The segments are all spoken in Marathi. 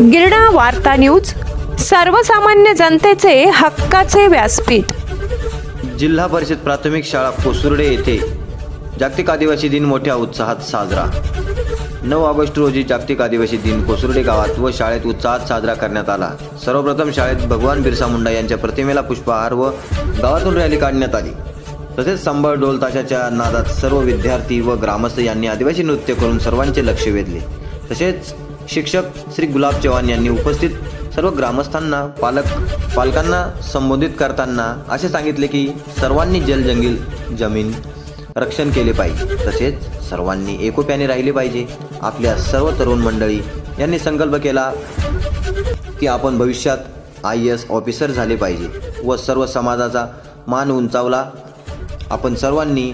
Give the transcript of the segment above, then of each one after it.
गिरणा वार्ता न्यूज सर्वसामान्य जनतेचे हक्काचे व्यासपीठ. जिल्हा परिषद प्राथमिक शाळा कोसुर्डे येथे जागतिक आदिवासी दिन मोठ्या उत्साहात साजरा. नऊ ऑगस्ट रोजी जागतिक आदिवासी दिन कोसुर्डे गावात व शाळेत उत्साहात साजरा करण्यात आला. सर्वप्रथम शाळेत भगवान बिरसा मुंडा यांच्या प्रतिमेला पुष्पहार व गावातून रॅली काढण्यात आली. तसेच संबळ ढोल ताशाच्या नादात सर्व विद्यार्थी व ग्रामस्थ यांनी आदिवासी नृत्य करून सर्वांचे लक्ष वेधले. तसेच शिक्षक श्री गुलाब चव्हाण यांनी उपस्थित सर्व ग्रामस्थांना पालक पालकांना संबोधित करताना असे सांगितले की सर्वांनी जलजंगील जमीन रक्षण केले पाहिजे. तसेच सर्वांनी एकोप्याने राहिले पाहिजे. आपल्या सर्व तरुण मंडळी यांनी संकल्प केला की आपण भविष्यात आय एस ऑफिसर झाले पाहिजे व सर्व समाजाचा मान उंचावला. आपण सर्वांनी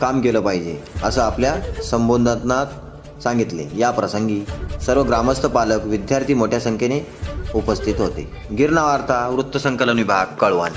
काम केलं पाहिजे असं आपल्या संबोधनात सांगितले. या प्रसंगी सर्व ग्रामस्थ पालक विद्यार्थी मोठ्या संख्येने उपस्थित होते. गिरणा वार्ता वृत्तसंकलन विभाग कळवण.